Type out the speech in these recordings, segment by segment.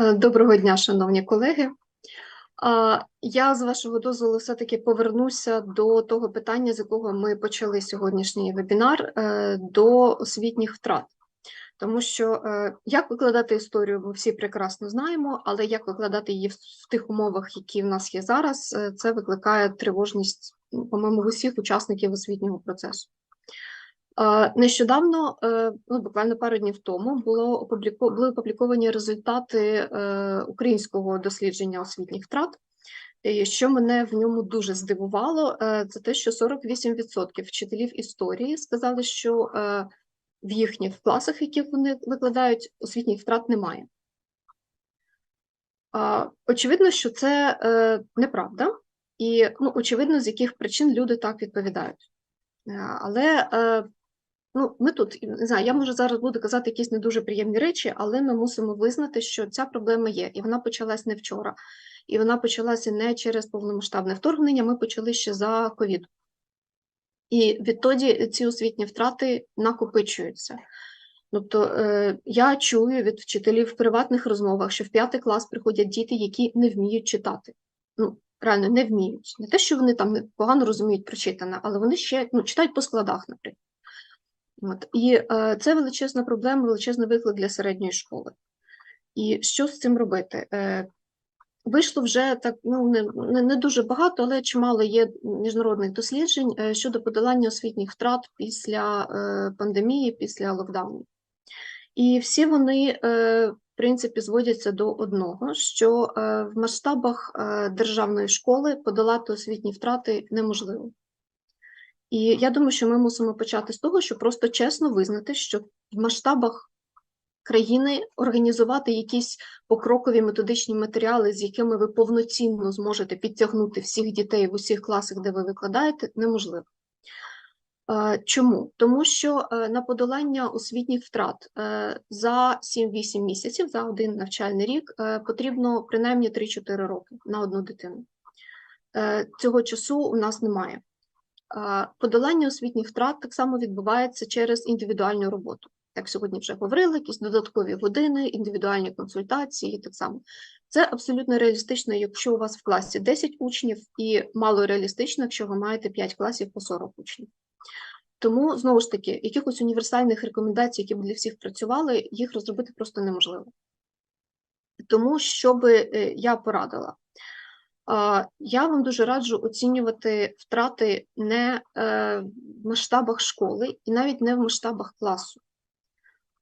Е, Доброго дня, шановні колеги. Я з вашого дозволу все-таки повернуся до того питання, з якого ми почали сьогоднішній вебінар, е, до освітніх втрат. Тому що е, як викладати історію, ми всі прекрасно знаємо, але як викладати її в тих умовах, які в нас є зараз, це викликає тривожність, по-моєму, усіх учасників освітнього процесу. Нещодавно, е, ну, буквально пару днів тому, було опубліко- були опубліковані результати е, українського дослідження освітніх втрат. І що мене в ньому дуже здивувало, е, це те, що 48% вчителів історії сказали, що в їхніх класах, які вони викладають, освітніх втрат немає. Очевидно, що це неправда, і ну, очевидно, з яких причин люди так відповідають. Але ну, ми тут, не знаю, я може зараз буду казати якісь не дуже приємні речі, але ми мусимо визнати, що ця проблема є, і вона почалась не вчора. І вона почалася не через повномасштабне вторгнення, ми почали ще за ковід. І відтоді ці освітні втрати накопичуються. Тобто е, я чую від вчителів в приватних розмовах, що в п'ятий клас приходять діти, які не вміють читати. Ну, реально не вміють. Не те, що вони там погано розуміють прочитане, але вони ще ну, читають по складах, наприклад. От. І е, це величезна проблема, величезний виклик для середньої школи. І що з цим робити? Е, Вийшло вже так, ну не, не, не дуже багато, але чимало є міжнародних досліджень е, щодо подолання освітніх втрат після е, пандемії, після локдауну. І всі вони, е, в принципі, зводяться до одного: що е, в масштабах е, державної школи подолати освітні втрати неможливо. І я думаю, що ми мусимо почати з того, що просто чесно визнати, що в масштабах країни організувати якісь покрокові методичні матеріали, з якими ви повноцінно зможете підтягнути всіх дітей в усіх класах, де ви викладаєте, неможливо. Е, Чому? Тому що е, на подолання освітніх втрат е, за 7-8 місяців, за один навчальний рік, потрібно принаймні 3-4 роки на одну дитину. Цього часу у нас немає. Подолання освітніх втрат так само відбувається через індивідуальну роботу. Як сьогодні вже говорили, якісь додаткові години, індивідуальні консультації, так само. Це абсолютно реалістично, якщо у вас в класі 10 учнів, і мало реалістично, якщо ви маєте 5 класів по 40 учнів. Тому, знову ж таки, якихось універсальних рекомендацій, які б для всіх працювали, їх розробити просто неможливо. Тому, що би е, я порадила, я вам дуже раджу оцінювати втрати не е, в масштабах школи і навіть не в масштабах класу.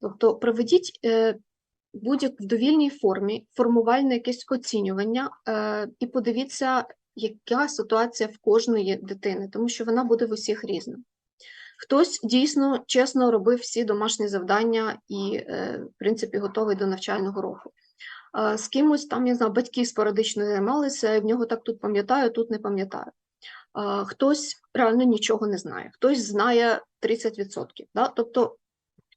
Тобто проведіть е, будь-як в довільній формі формувальне якесь оцінювання е, і подивіться, яка ситуація в кожної дитини, тому що вона буде в усіх різна. Хтось дійсно чесно робив всі домашні завдання і, в принципі, готовий до навчального року. З кимось там, я знаю, батьки спорадично займалися, в нього так тут пам'ятаю, тут не пам'ятаю. Хтось реально нічого не знає, хтось знає 30%. Да? Тобто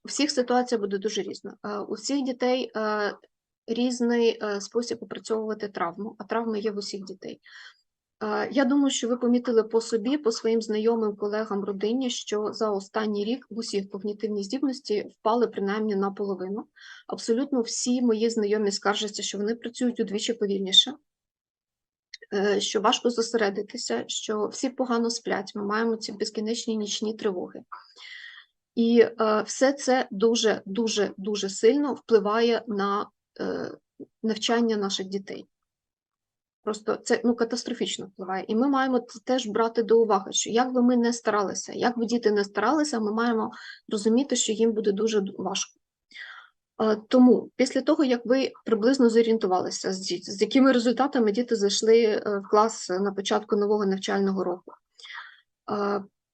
у всіх ситуація буде дуже різна. У всіх дітей різний е, спосіб опрацьовувати травму, а травми є в усіх дітей. Я думаю, що ви помітили по собі, по своїм знайомим, колегам, родині, що за останній рік в усіх когнітивні здібності впали принаймні наполовину. Абсолютно всі мої знайомі скаржаться, що вони працюють удвічі повільніше, е, що важко зосередитися, що всі погано сплять. Ми маємо ці безкінечні нічні тривоги. І е, все це дуже, дуже, дуже сильно впливає на е, навчання наших дітей. Просто це ну, катастрофічно впливає. І ми маємо це теж брати до уваги, що як би ми не старалися, як би діти не старалися, ми маємо розуміти, що їм буде дуже важко. Тому після того, як ви приблизно зорієнтувалися, з, діт- з якими результатами діти зайшли е, в клас на початку нового навчального року,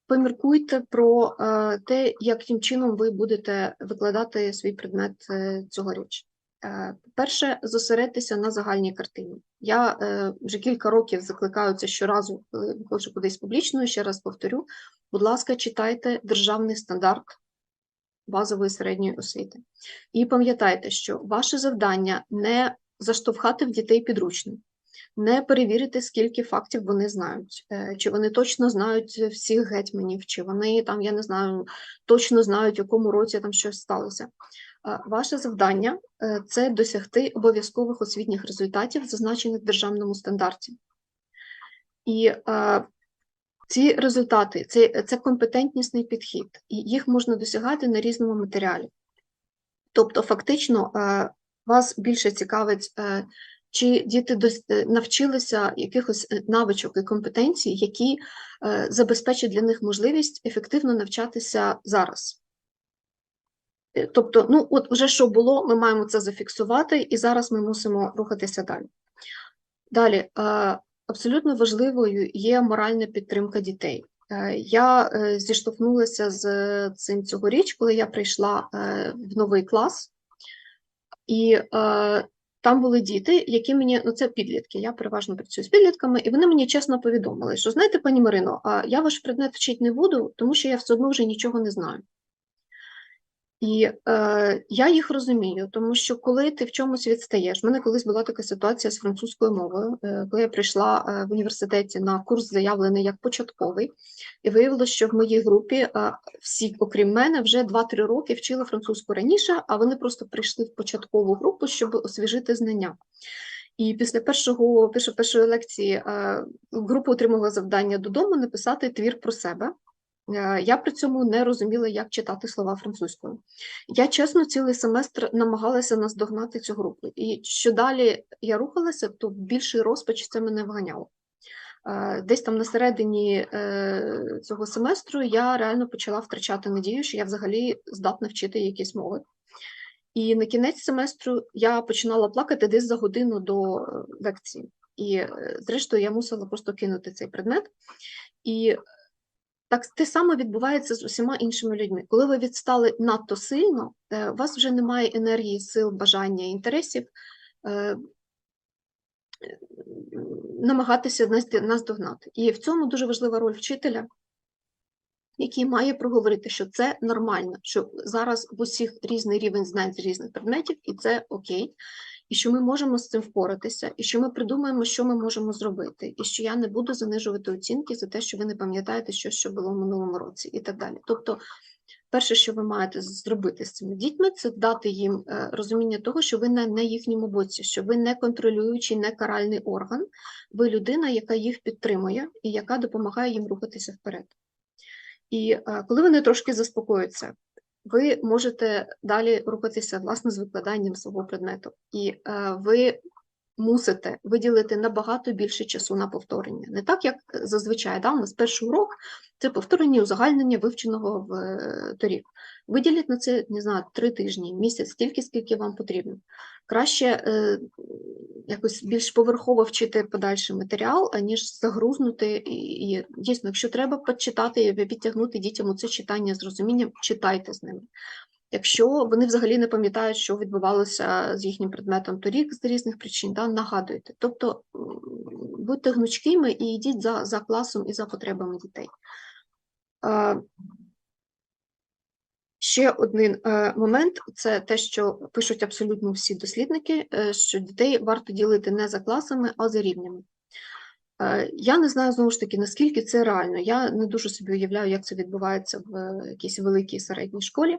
поміркуйте про е, те, яким чином ви будете викладати свій предмет е, цьогоріч. Е, Перше, зосередьтеся на загальній картині. Я е, вже кілька років закликаю це щоразу, коли виходжу кудись публічно, ще раз повторю. Будь ласка, читайте державний стандарт базової середньої освіти. І пам'ятайте, що ваше завдання не заштовхати в дітей підручник, не перевірити, скільки фактів вони знають, е, чи вони точно знають всіх гетьманів, чи вони там, я не знаю, точно знають, в якому році там щось сталося. Ваше завдання е, це досягти обов'язкових освітніх результатів, зазначених в державному стандарті. І е, ці результати це, це компетентнісний підхід, і їх можна досягати на різному матеріалі. Тобто, фактично, е, вас більше цікавить, е, чи діти дос- е, навчилися якихось е, навичок і компетенцій, які е, забезпечать для них можливість ефективно навчатися зараз. Е, Тобто, ну от вже що було, ми маємо це зафіксувати, і зараз ми мусимо рухатися далі. Далі, е, абсолютно важливою є моральна підтримка дітей. Е, Я зіштовхнулася з цим цьогоріч, коли я прийшла в новий клас, і там були діти, які мені, ну це підлітки, я переважно працюю з підлітками, і вони мені чесно повідомили, що знаєте, пані Марино, я ваш предмет вчити не буду, тому що я все одно вже нічого не знаю. І е, я їх розумію, тому що коли ти в чомусь відстаєш, в мене колись була така ситуація з французькою мовою, е, коли я прийшла е, в університеті на курс, заявлений як початковий, і виявилося, що в моїй групі е, всі, окрім мене, вже 2-3 роки вчили французьку раніше, а вони просто прийшли в початкову групу, щоб освіжити знання. І після першого, після першої лекції е, група отримала завдання додому написати твір про себе. Е, Я при цьому не розуміла, як читати слова французькою. Я чесно цілий семестр намагалася наздогнати цю групу. І що далі я рухалася, то більший розпач це мене вганяло. Е, Десь там на середині е, цього семестру я реально почала втрачати надію, що я взагалі здатна вчити якісь мови. І на кінець семестру я починала плакати десь за годину до лекції. І, зрештою, я мусила просто кинути цей предмет. І так те саме відбувається з усіма іншими людьми. Коли ви відстали надто сильно, е, у вас вже немає енергії, сил, бажання, інтересів е, намагатися нас- наздогнати. І в цьому дуже важлива роль вчителя, який має проговорити, що це нормально, що зараз в усіх різний рівень знань з різних предметів, і це окей, і що ми можемо з цим впоратися, і що ми придумаємо, що ми можемо зробити, і що я не буду занижувати оцінки за те, що ви не пам'ятаєте, що, що було в минулому році, і так далі. Тобто, перше, що ви маєте зробити з цими дітьми, це дати їм е, розуміння того, що ви не на їхньому боці, що ви не контролюючий, не каральний орган, ви людина, яка їх підтримує і яка допомагає їм рухатися вперед. І е, коли вони трошки заспокоюються, ви можете далі рухатися власне з викладанням свого предмету, і е, ви мусите виділити набагато більше часу на повторення. Не так, як зазвичай, да, у нас перший урок це повторення узагальнення вивченого в е, торік. Виділіть на це, не знаю, три тижні, місяць, стільки, скільки вам потрібно. Краще е, якось більш поверхово вчити подальший матеріал, аніж загрузнути. І, і дійсно, якщо треба почитати, підтягнути дітям це читання з розумінням, читайте з ними. Якщо вони взагалі не пам'ятають, що відбувалося з їхнім предметом торік з різних причин, да, нагадуйте. Тобто будьте гнучкими і йдіть за, за класом і за потребами дітей. Ще один е, момент це те, що пишуть абсолютно всі дослідники, е, що дітей варто ділити не за класами, а за рівнями. Е, Я не знаю знову ж таки, наскільки це реально. Я не дуже собі уявляю, як це відбувається в якійсь великій середній школі.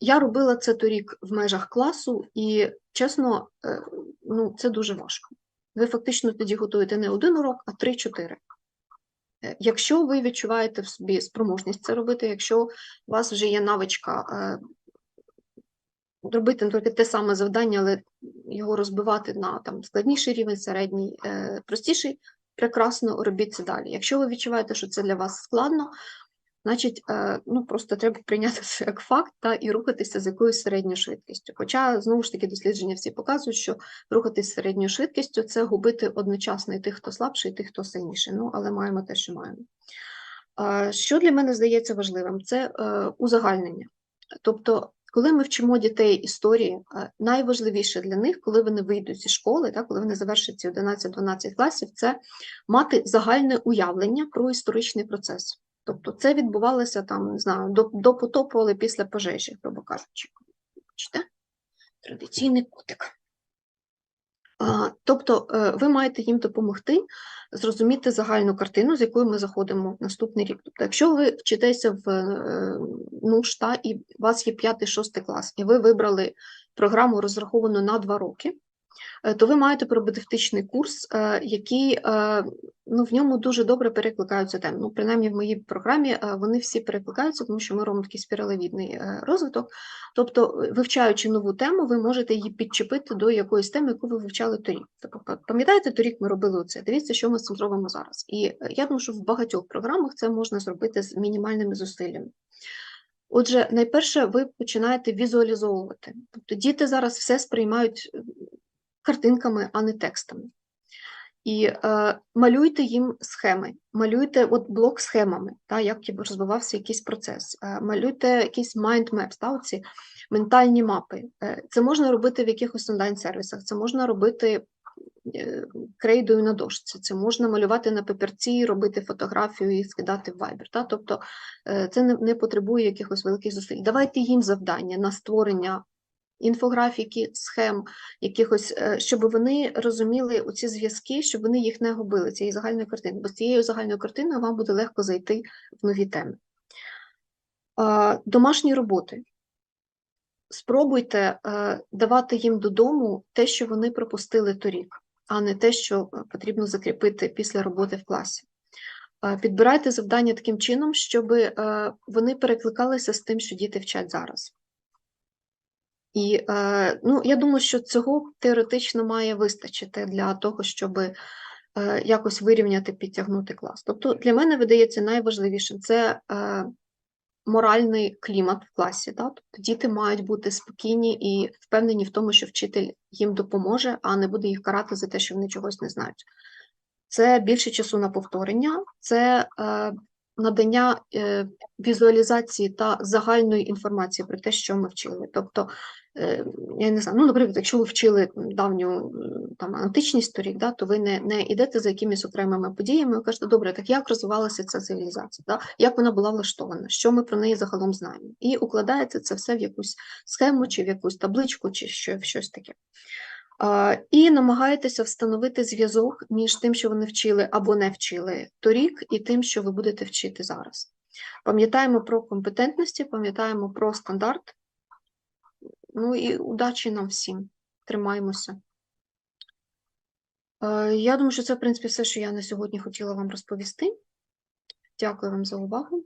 Я робила це торік в межах класу, і чесно, е, ну, це дуже важко. Ви фактично тоді готуєте не один урок, а три-чотири. Е, Якщо ви відчуваєте в собі спроможність це робити, якщо у вас вже є навичка е, робити тільки те саме завдання, але його розбивати на там, складніший рівень, середній, простіший, прекрасно робіть це далі. Якщо ви відчуваєте, що це для вас складно, значить, е, ну, просто треба прийняти це як факт та, і рухатися з якоюсь середньою швидкістю. Хоча, знову ж таки, дослідження всі показують, що рухатись з середньою швидкістю це губити одночасно і тих, хто слабший, і тих, хто сильніший. Ну, але маємо те, що маємо. Е, Що для мене здається важливим, це е, узагальнення. Тобто, коли ми вчимо дітей історії, найважливіше для них, коли вони вийдуть зі школи, так, коли вони завершать ці 11-12 класів, це мати загальне уявлення про історичний процес. Тобто це відбувалося там, не знаю, до, до потопу, але після пожежі, грубо кажучи. Бачите? Традиційний котик. Тобто е, ви маєте їм допомогти зрозуміти загальну картину, з якою ми заходимо в наступний рік. Тобто, якщо ви вчитеся в е, НУШ, та, і у вас є 5-6 клас, і ви вибрали програму розраховану на 2 роки, то ви маєте пробудевтичний курс, е, який е, ну, в ньому дуже добре перекликаються теми. Ну, принаймні в моїй програмі е, вони всі перекликаються, тому що ми робимо такий спіралевідний е, розвиток. Тобто, е, вивчаючи нову тему, ви можете її підчепити до якоїсь теми, яку ви вивчали торік. Тобто, пам'ятаєте, торік ми робили це. Дивіться, що ми з цим зробимо зараз. І е, я думаю, що в багатьох програмах це можна зробити з мінімальними зусиллями. Отже, найперше, ви починаєте візуалізовувати. Тобто діти зараз все сприймають е, картинками, а не текстами. І е, малюйте їм схеми, малюйте от блок схемами, та, як розвивався якийсь процес, е, малюйте якісь mind maps, та, оці ментальні мапи. Е, це можна робити в якихось онлайн-сервісах, це можна робити е, крейдою на дошці, це можна малювати на папірці, робити фотографію і скидати в Viber. Та? Тобто е, це не, не потребує якихось великих зусиль. Давайте їм завдання на створення інфографіки, схем, якихось, е, щоб вони розуміли оці зв'язки, щоб вони їх не губили, цієї загальної картини. Бо з цією загальною картиною вам буде легко зайти в нові теми. Домашні роботи. Спробуйте е, давати їм додому те, що вони пропустили торік, а не те, що е, потрібно закріпити після роботи в класі. Підбирайте завдання таким чином, щоб вони перекликалися з тим, що діти вчать зараз. І е, ну, я думаю, що цього теоретично має вистачити для того, щоб е, якось вирівняти, підтягнути клас. Тобто для мене видається найважливішим це е, моральний клімат в класі. Да? Тобто діти мають бути спокійні і впевнені в тому, що вчитель їм допоможе, а не буде їх карати за те, що вони чогось не знають. Це більше часу на повторення, це надання візуалізації та загальної інформації про те, що ми вчили. Тобто, я не знаю, ну, наприклад, якщо ви вчили давню там, античність торік, да, то ви не, не йдете за якимись окремими подіями, ви кажете, добре, так як розвивалася ця цивілізація, да? як вона була влаштована, що ми про неї загалом знаємо. І укладається це все в якусь схему, чи в якусь табличку, чи що, в щось таке. І намагаєтеся встановити зв'язок між тим, що вони вчили або не вчили торік, і тим, що ви будете вчити зараз. Пам'ятаємо про компетентності, пам'ятаємо про стандарт. Ну і удачі нам всім. Тримаємося. Е, Я думаю, що це, в принципі, все, що я на сьогодні хотіла вам розповісти. Дякую вам за увагу.